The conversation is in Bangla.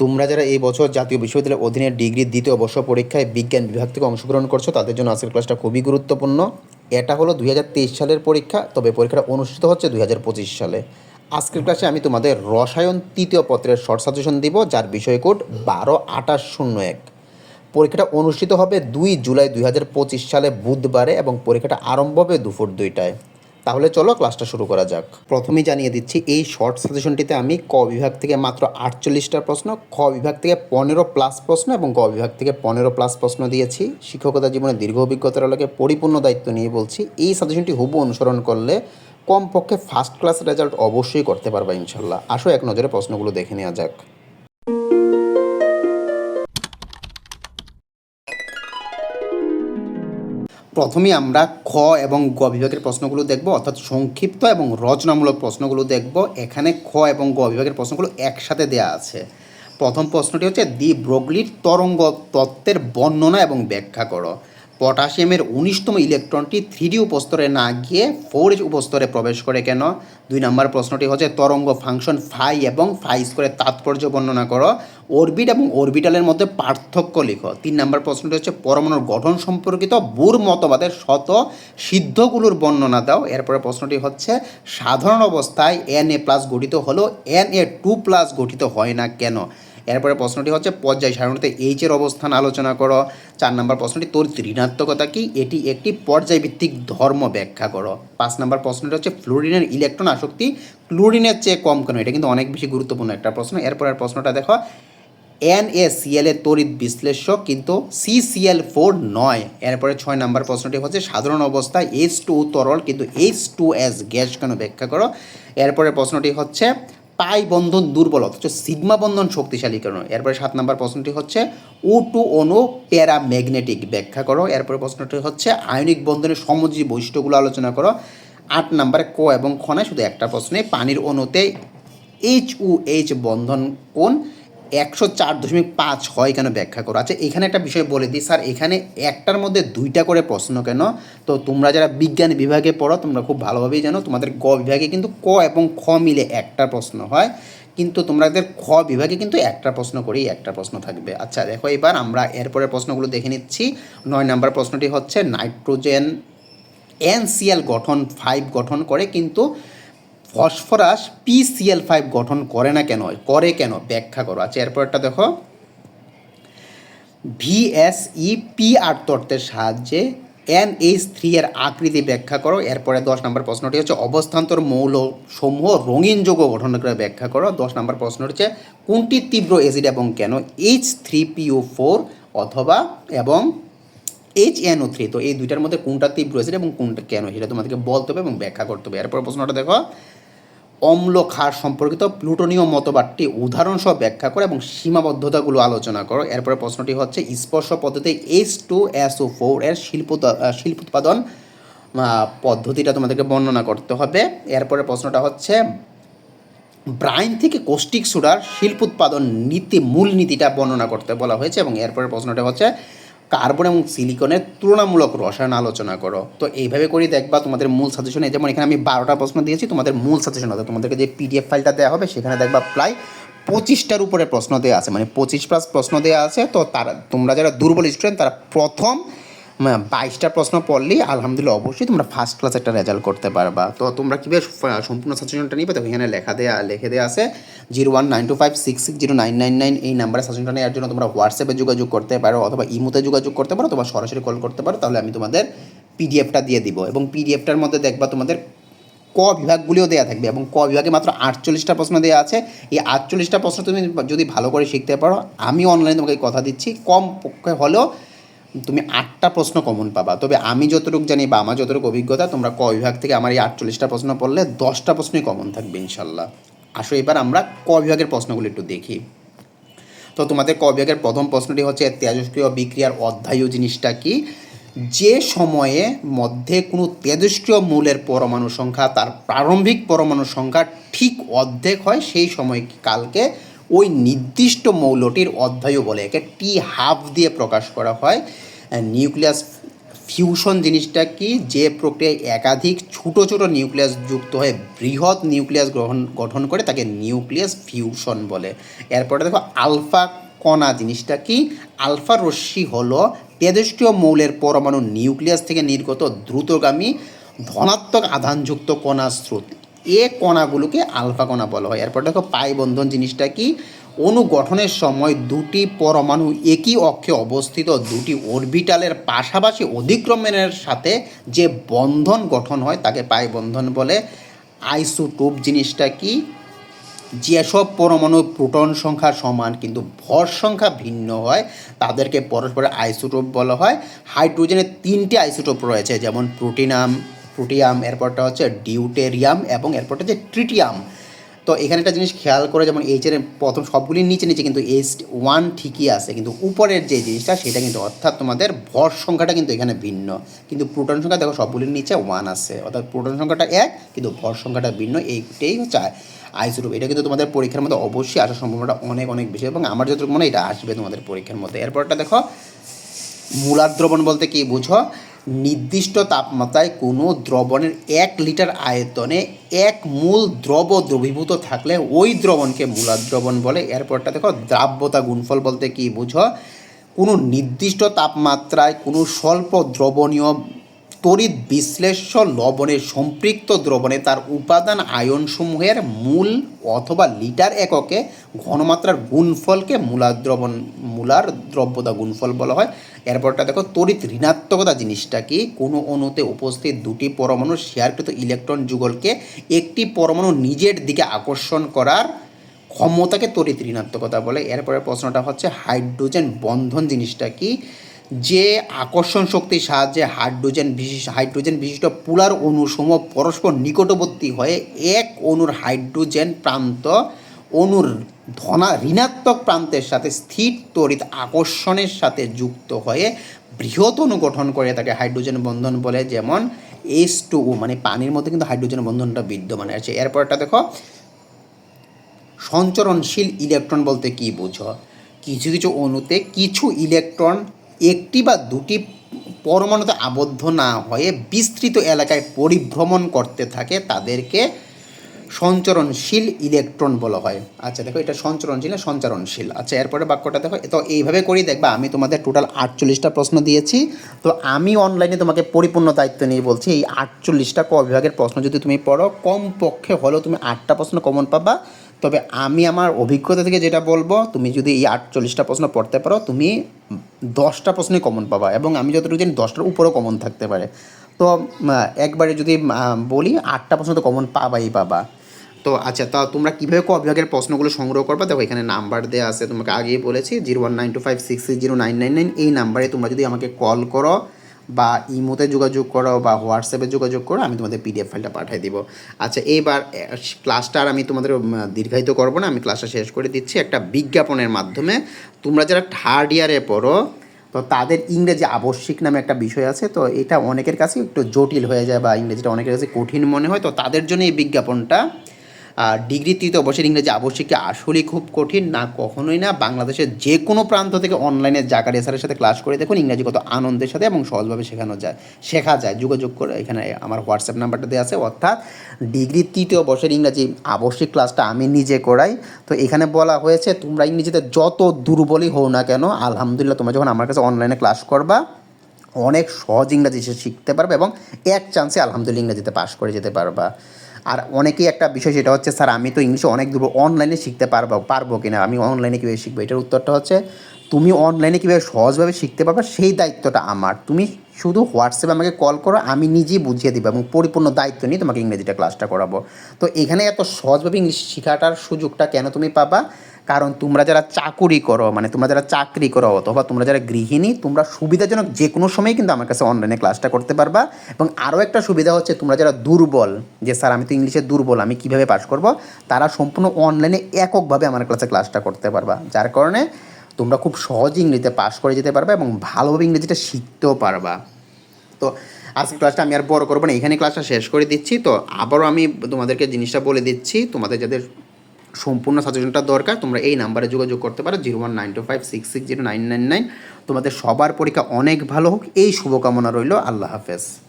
তোমরা যারা এই বছর জাতীয় বিশ্ববিদ্যালয়ের অধীনে ডিগ্রি দ্বিতীয় বর্ষ পরীক্ষায় বিজ্ঞান বিভাগ থেকে অংশগ্রহণ করছ, তাদের জন্য আজকের ক্লাসটা খুবই গুরুত্বপূর্ণ। এটা হলো দুই হাজার তেইশ সালের পরীক্ষা, তবে পরীক্ষাটা অনুষ্ঠিত হচ্ছে দুই হাজার পঁচিশ সালে। আজকের ক্লাসে আমি তোমাদের রসায়ন তৃতীয় পত্রের শর্ট সাজেশন দিব, যার বিষয় কোড বারো আঠাশ শূন্য এক। পরীক্ষাটা অনুষ্ঠিত হবে দুই জুলাই দুই হাজার পঁচিশ সালে বুধবারে এবং পরীক্ষাটা আরম্ভ হবে দুপুর দুইটায়। তাহলে চলো ক্লাসটা শুরু করা যাক। প্রথমেই জানিয়ে দিচ্ছি, এই শর্ট সাজেশনটিতে আমি ক বিভাগ থেকে মাত্র আটচল্লিশটা প্রশ্ন, খ বিভাগ থেকে পনেরো প্লাস প্রশ্ন এবং গ বিভাগ থেকে পনেরো প্লাস প্রশ্ন দিয়েছি। শিক্ষকতা জীবনে দীর্ঘ অভিজ্ঞতার আলোকে পরিপূর্ণ দায়িত্ব নিয়ে বলছি, এই সাজেশনটি হুবু অনুসরণ করলে কমপক্ষে ফার্স্ট ক্লাস রেজাল্ট অবশ্যই করতে পারবা ইনশাল্লাহ। আসো এক নজরে প্রশ্নগুলো দেখে নেওয়া যাক। প্রথমে আমরা খ এবং গ বিভাগের প্রশ্নগুলো দেখব, অর্থাৎ সংক্ষিপ্ত এবং রচনামূলক প্রশ্নগুলো দেখব। এখানে খ এবং গ বিভাগের প্রশ্নগুলো একসাথে দেয়া আছে। প্রথম প্রশ্নটি হচ্ছে দি ব্রগলির তরঙ্গ তত্ত্বের বর্ণনা এবং ব্যাখ্যা করো। পটাশিয়ামের উনিশতম ইলেকট্রনটি থ্রিডি উপস্তরে না গিয়ে ফোর উপস্তরে প্রবেশ করে কেন? দুই নম্বর প্রশ্নটি হচ্ছে, তরঙ্গ ফাংশন ফাই এবং ফাই স্কোয়ারের তাৎপর্য বর্ণনা করো। অরবিট এবং অরবিটালের মধ্যে পার্থক্য লিখো। তিন নম্বর প্রশ্নটি হচ্ছে, পরমাণুর গঠন সম্পর্কিত বুর মতবাদের শত সিদ্ধগুলোর বর্ণনা দাও। এরপরে প্রশ্নটি হচ্ছে, সাধারণ অবস্থায় এন এ প্লাস গঠিত হলেও এন এ টু প্লাস গঠিত হয় না কেন? এরপরে প্রশ্নটি হচ্ছে, পর্যায় সাধারণত এইচ এর অবস্থান আলোচনা করো। চার নম্বর প্রশ্নটি, তোর ঋণাত্মকতা কি? এটি একটি পর্যায়ভিত্তিক ধর্ম ব্যাখ্যা করো। পাঁচ নম্বর প্রশ্নটি হচ্ছে, ফ্লোরিনের ইলেকট্রন আসক্তি ক্লোরিনের চেয়ে কম কেন? এটা কিন্তু অনেক বেশি গুরুত্বপূর্ণ একটা প্রশ্ন। এরপরের প্রশ্নটা দেখো এন এ সিএল এর তড়িৎ বিশ্লেষ্য কিন্তু সি সিএল ফোর নয়। এরপরে ছয় নম্বর প্রশ্নটি হচ্ছে, সাধারণ অবস্থায় এইচ টু তরল কিন্তু এইচ টু এস গ্যাস কেন ব্যাখ্যা করো? এরপরে প্রশ্নটি হচ্ছে পাই বন্ধন দুর্বল, অথচ সিগমা বন্ধন শক্তিশালী কেন? এরপরে সাত নম্বর প্রশ্নটি হচ্ছে ও টু অনু প্যারাম্যাগনেটিক ব্যাখ্যা করো। এরপরে প্রশ্নটি হচ্ছে, আয়নিক বন্ধনের সমজি বৈশিষ্ট্যগুলো আলোচনা করো। আট নম্বরে ক এবং খনায় শুধু একটা প্রশ্নে, পানির অণুতে এইচ ও এইচ বন্ধন কোন একশো চার দশমিক পাঁচ হয় কেন ব্যাখ্যা করো? আচ্ছা এখানে একটা বিষয় বলে দিই, স্যার, এখানে একটার মধ্যে দুইটা করে প্রশ্ন কেন? তো তোমরা যারা বিজ্ঞান বিভাগে পড়ো, তোমরা খুব ভালোভাবেই জানো, তোমাদের গ বিভাগে কিন্তু ক এবং খ মিলে একটা প্রশ্ন হয়, কিন্তু তোমাদের খ বিভাগে কিন্তু একটা প্রশ্ন করেই একটা প্রশ্ন থাকবে। আচ্ছা দেখো, এবার আমরা এরপরের প্রশ্নগুলো দেখে নিচ্ছি। নয় নাম্বার প্রশ্নটি হচ্ছে, নাইট্রোজেন এনসিএল গঠন, ফাইভ গঠন করে, কিন্তু ফসফরাস পিসিএল ফাইভ গঠন করে না কেন? করে কেন? ব্যাখ্যা করো। আচ্ছা এরপরটা দেখো। ভিএসই পি আর তত্ত্বের সাহায্যে এন এইচ থ্রি এর আকৃতি ব্যাখ্যা করো। এরপরে দশ নম্বর প্রশ্নটি হচ্ছে, অবস্থান্তর মৌল সমূহ রঙিন যৌগ গঠন করে ব্যাখ্যা করো। দশ নম্বর প্রশ্ন হচ্ছে, কোনটি তীব্র এসিড এবং কেন এইচ থ্রি পিও ফোর অথবা এবং এইচ এনও থ্রি তো এই দুইটার মধ্যে কোনটা তীব্র এসিড এবং কোনটা কেন? সেটা তোমাদেরকে বলতে হবে এবং ব্যাখ্যা করতে হবে। এরপর প্রশ্নটা দেখো। অম্ল ক্ষার সম্পর্কিত প্লুটোনীয় মতবাদটি উদাহরণসহ ব্যাখ্যা করো এবং সীমাবদ্ধতাগুলো আলোচনা করো। এরপরে প্রশ্নটি হচ্ছে, স্পর্শ পদ্ধতি H two S O four এর শিল্প শিল্প উৎপাদন পদ্ধতিটা তোমাদেরকে বর্ণনা করতে হবে। এরপরে প্রশ্নটা হচ্ছে, ব্রাইন থেকে কোস্টিক সোডার শিল্প উৎপাদন নীতি, মূল নীতিটা বর্ণনা করতে বলা হয়েছে এবং এরপরে প্রশ্নটা হচ্ছে কার্বন এবং সিলিকনের তুলনামূলক রসায়ন আলোচনা করো। তো এইভাবে করি দেখবা তোমাদের মূল সাজেশনে যেমন এখানে আমি বারোটা প্রশ্ন দিয়েছি, তোমাদের মূল সাজেশন হবে তোমাদেরকে যে পিডিএফ ফাইলটা দেওয়া হবে, সেখানে দেখবা প্রায় পঁচিশটার উপরে প্রশ্ন দেওয়া আছে। মানে পঁচিশ প্লাস প্রশ্ন দেওয়া আছে। তো তারা, তোমরা যারা দুর্বল স্টুডেন্ট তারা প্রথম বাইশটা প্রশ্ন পড়লেই আলহামদুলিল্লাহ অবশ্যই তোমরা ফার্স্ট ক্লাস একটা রেজাল্ট করতে পারবা। তো তোমরা কীভাবে সম্পূর্ণ সাজেশনটা নিবে? তো এখানে লেখা দেয়া, লিখে দেওয়া আছে zero one nine two five six six zero nine nine nine এই নাম্বারে সাজেশনটা নেওয়ার জন্য তোমরা হোয়াটসঅ্যাপে যোগাযোগ করতে পারো অথবা ইমোতে যোগাযোগ করতে পারো তোমরা সরাসরি কল করতে পারো, তাহলে আমি তোমাদের পিডিএফটা দিয়ে দিব। এবং পিডিএফটার মধ্যে দেখবা তোমাদের ক বিভাগগুলিও দেওয়া থাকবে এবং ক বিভাগে মাত্র আটচল্লিশটা প্রশ্ন দেওয়া আছে। এই আটচল্লিশটা প্রশ্ন তুমি যদি ভালো করে শিখতে পারো, আমি অনলাইনে তোমাকে কথা দিচ্ছি। কম পক্ষে হলেও তুমি আটটা প্রশ্ন কমন পাবা। তবে আমি যতটুকু জানি বা আমার যতটুকু অভিজ্ঞতা, তোমরা ক বিভাগ থেকে আমার এই আটচল্লিশটা প্রশ্ন পড়লে দশটা প্রশ্নই কমন থাকবে ইনশাল্লাহ। আসো এবার আমরা ক বিভাগের প্রশ্নগুলো একটু দেখি। তো তোমাদের ক বিভাগের প্রথম প্রশ্নটি হচ্ছে, তেজস্ক্রিয় বিক্রিয়ার অধ্যায়ু জিনিসটা কি? যে সময়ে মধ্যে কোনো তেজস্ক্রিয় মূলের পরমাণু সংখ্যা, তার প্রারম্ভিক পরমাণু সংখ্যা ঠিক অর্ধেক হয়, সেই সময় কালকে ওই নির্দিষ্ট মৌলটির অধ্যায়ু বলে, একে টি হাফ দিয়ে প্রকাশ করা হয়। নিউক্লিয়াস ফিউশন জিনিসটা কি? যে প্রক্রিয়ায় একাধিক ছোট ছোট নিউক্লিয়াস যুক্ত হয়ে বৃহৎ নিউক্লিয়াস গ্রহণ, গঠন করে তাকে নিউক্লিয়াস ফিউশন বলে। এরপরে দেখো আলফা কণা জিনিসটা কি? আলফা রশ্মি হলো তেজস্ক্রিয় মৌলের পরমাণু নিউক্লিয়াস থেকে নির্গত দ্রুতগামী ধনাত্মক আধানযুক্ত কণা স্রোত। এ কণাগুলোকে আলফা কণা বলা হয়। এরপর দেখো, পাই বন্ধন জিনিসটা কি? অণু গঠনের সময় দুটি পরমাণু একই অক্ষে অবস্থিত, দুটি অরবিটালের পাশাপাশি অধিক্রমণের সাথে যে বন্ধন গঠন হয়, তাকে পাই বন্ধন বলে। আইসোটোপ জিনিসটা কি? যেসব পরমাণু প্রোটন সংখ্যা সমান কিন্তু ভর সংখ্যা ভিন্ন হয়, তাদেরকে পরস্পরের আইসোটোপ বলা হয়। হাইড্রোজেনের তিনটি আইসোটোপ রয়েছে, যেমন প্রোটিনাম প্রোটিয়াম এরপরটা হচ্ছে ডিউটেরিয়াম এবং এরপরটা হচ্ছে ট্রিটিয়াম। তো এখানে একটা জিনিস খেয়াল করে, যেমন এইচের প্রথম সবগুলির নিচে নিচে কিন্তু এইচ ওয়ান ঠিকই আছে, কিন্তু উপরের যে জিনিসটা সেটা কিন্তু অর্থাৎ তোমাদের ভর সংখ্যাটা কিন্তু এখানে ভিন্ন। কিন্তু প্রোটন সংখ্যা দেখো সবগুলির নিচে ওয়ান আছে, অর্থাৎ প্রোটন সংখ্যাটা এক, কিন্তু ভর সংখ্যাটা ভিন্ন, এইটাই হচ্ছে আইসোটোপ। এটা কিন্তু তোমাদের পরীক্ষার মধ্যে অবশ্যই আসার সম্ভাবনাটা অনেক অনেক বেশি এবং আমার যতটুকু মনে এটা আসবে তোমাদের পরীক্ষার মধ্যে। এরপরটা দেখো, মূলার দ্রবণ বলতে কি বুঝো? নির্দিষ্ট তাপমাত্রায় কোনো দ্রবণের এক লিটার আয়তনে এক মূল দ্রব দ্রবীভূত থাকলে ওই দ্রবণকে মূলার দ্রবণ বলে। এরপরটা দেখো, দ্রাব্যতা গুণফল বলতে কী বুঝো? কোনো নির্দিষ্ট তাপমাত্রায় কোনো স্বল্প দ্রবণীয় তড়িৎ বিশ্লেষ্য লবণে সম্পৃক্ত দ্রবণে তার উপাদান আয়নসমূহের মূল অথবা লিটার এককে ঘনমাত্রার গুণফলকে মূলার দ্রবণ, মূলার দ্রব্যতা গুণফল বলা হয়। এরপরটা দেখো তড়িৎ ঋণাত্মকতা জিনিসটা কি? কোনো অণুতে উপস্থিত দুটি পরমাণু শেয়ারকৃত ইলেকট্রন যুগলকে একটি পরমাণু নিজের দিকে আকর্ষণ করার ক্ষমতাকে তড়িৎ ঋণাত্মকতা বলে। এরপরে প্রশ্নটা হচ্ছে, হাইড্রোজেন বন্ধন জিনিসটা কি? যে আকর্ষণ শক্তির সাহায্যে হাইড্রোজেন বিশিষ্ট হাইড্রোজেন বিশিষ্ট পুলার অণুসমূহ পরস্পর নিকটবর্তী হয়ে এক অণুর হাইড্রোজেন প্রান্ত, অণুর ধনা ঋণাত্মক প্রান্তের সাথে স্থির তড়িৎ আকর্ষণের সাথে যুক্ত হয়ে বৃহৎ অণু গঠন করে তাকে হাইড্রোজেন বন্ধন বলে, যেমন এস টু ও মানে পানির মধ্যে কিন্তু হাইড্রোজেন বন্ধনটা বিদ্যমান আছে। এরপরটা দেখো, সঞ্চরণশীল ইলেকট্রন বলতে কি বুঝো? কিছু কিছু অণুতে কিছু ইলেকট্রন একটি বা দুটি পরমাণুতে আবদ্ধ না হয়ে বিস্তৃত এলাকায় পরিভ্রমণ করতে থাকে, তাদেরকে সঞ্চরণশীল ইলেকট্রন বলা হয়। আচ্ছা দেখো এটা সঞ্চরণশীল না সঞ্চারণশীল? আচ্ছা এরপরে বাক্যটা দেখো। তো এইভাবে করেই দেখবা, আমি তোমাদের টোটাল আটচল্লিশটা প্রশ্ন দিয়েছি। তো আমি অনলাইনে তোমাকে পরিপূর্ণ দায়িত্ব নিয়ে বলছি, এই আটচল্লিশটা ক বিভাগের প্রশ্ন যদি তুমি পড়ো কম পক্ষে হলেও তুমি আটটা প্রশ্ন কমন পাবা। তবে আমি আমার অভিজ্ঞতা থেকে যেটা বলব, তুমি যদি এই আটচল্লিশটা প্রশ্ন পড়তে পারো, তুমি দশটা প্রশ্নে কমন পাবা এবং আমি যতটুকু জানি দশটার উপরেও কমন থাকতে পারে। তো একবারে যদি বলি আটটা প্রশ্ন তো কমন পাবাই পাবা। তো আচ্ছা তা তোমরা কীভাবে ক বিভাগের প্রশ্নগুলো সংগ্রহ করবা? দেখো, এখানে নাম্বার দেওয়া আছে, তোমাকে আগেই বলেছি, zero one nine two five six zero nine nine nine, এই নাম্বারে তোমরা যদি আমাকে কল করো বা ইমোতে যোগাযোগ করো বা হোয়াটসঅ্যাপে যোগাযোগ করো, আমি তোমাদের পিডিএফ ফাইলটা পাঠিয়ে দিব। আচ্ছা এইবার ক্লাসটা আর আমি তোমাদের দীর্ঘায়িত করব না, আমি ক্লাসটা শেষ করে দিচ্ছি একটা বিজ্ঞাপনের মাধ্যমে। তোমরা যারা থার্ড ইয়ারে পড়ো, তো তাদের ইংরেজি আবশ্যিক নামে একটা বিষয় আছে, তো এটা অনেকের কাছে একটু জটিল হয়ে যায় বা ইংরেজিটা অনেকের কাছে কঠিন মনে হয়, তো তাদের জন্য এই বিজ্ঞাপনটা আর ডিগ্রি তৃতীয় বর্ষের ইংরেজি আবশ্যিক আসলেই খুব কঠিন। না, কখনোই না, বাংলাদেশের যে কোনো প্রান্ত থেকে অনলাইনে জাকারিয়া স্যারের সাথে ক্লাস করে দেখুন, ইংরেজি কত আনন্দের সাথে এবং সহজভাবে শেখানো যায়, শেখা যায়। যোগাযোগ করে এখানে আমার হোয়াটসঅ্যাপ নাম্বারটা দেওয়া আছে, অর্থাৎ ডিগ্রি তৃতীয় বর্ষের ইংরাজি আবশ্যিক ক্লাসটা আমি নিজে করাই। তো এখানে বলা হয়েছে, তোমরা ইংরেজিতে যত দুর্বলই হও না কেন, আলহামদুলিল্লাহ তোমরা যখন আমার কাছে অনলাইনে ক্লাস করবা, অনেক সহজ ইংরাজি শিখতে পারবে এবং এক চান্সে আলহামদুলিল্লাহ ইংরাজিতে পাশ করে যেতে পারবা। আর অনেকেই একটা বিষয় সেটা হচ্ছে, স্যার, আমি তো ইংলিশে অনেক দূর অনলাইনে শিখতে পারব পারব কিনা? আমি অনলাইনে কীভাবে শিখব? এটার উত্তরটা হচ্ছে, তুমি অনলাইনে কীভাবে সহজভাবে শিখতে পারবে সেই দায়িত্বটা আমার। তুমি শুধু হোয়াটসঅ্যাপে আমাকে কল করো, আমি নিজেই বুঝিয়ে দেবো এবং পরিপূর্ণ দায়িত্ব নিয়ে তোমাকে ইংরেজিটা ক্লাসটা করাবো। তো এখানে এত সহজভাবে ইংলিশ শেখাটার সুযোগটা কেন তুমি পাবা? কারণ তোমরা যারা চাকুরি করো মানে তোমরা যারা চাকরি করো অথবা তোমরা যারা গৃহিণী, তোমরা সুবিধাজনক যে কোনো সময় কিন্তু আমার কাছে অনলাইনে ক্লাসটা করতে পারবা। এবং আরও একটা সুবিধা হচ্ছে তোমরা যারা দুর্বল, যে স্যার আমি তো ইংলিশে দুর্বল, আমি কীভাবে পাস করব? তারা সম্পূর্ণ অনলাইনে এককভাবে আমার ক্লাসে ক্লাসটা করতে পারবা। যার কারণে তোমরা খুব সহজ ইংরেজিতে পাস করে যেতে পারবা এবং ভালোভাবে ইংরেজিটা শিখতেও পারবা। তো আজকে ক্লাসটা আমি আর বড় করব না এখানে ক্লাসটা শেষ করে দিচ্ছি। তো আবারও আমি তোমাদেরকে জিনিসটা বলে দিচ্ছি, তোমাদের যাদের সম্পূর্ণ সাজেশনটা দরকার। তোমরা এই নাম্বারে যোগাযোগ করতে পারো, zero one nine two five six six zero nine nine nine. তোমাদের সবার পরীক্ষা অনেক ভালো হোক। এই শুভকামনা রইল। আল্লাহ হাফেজ।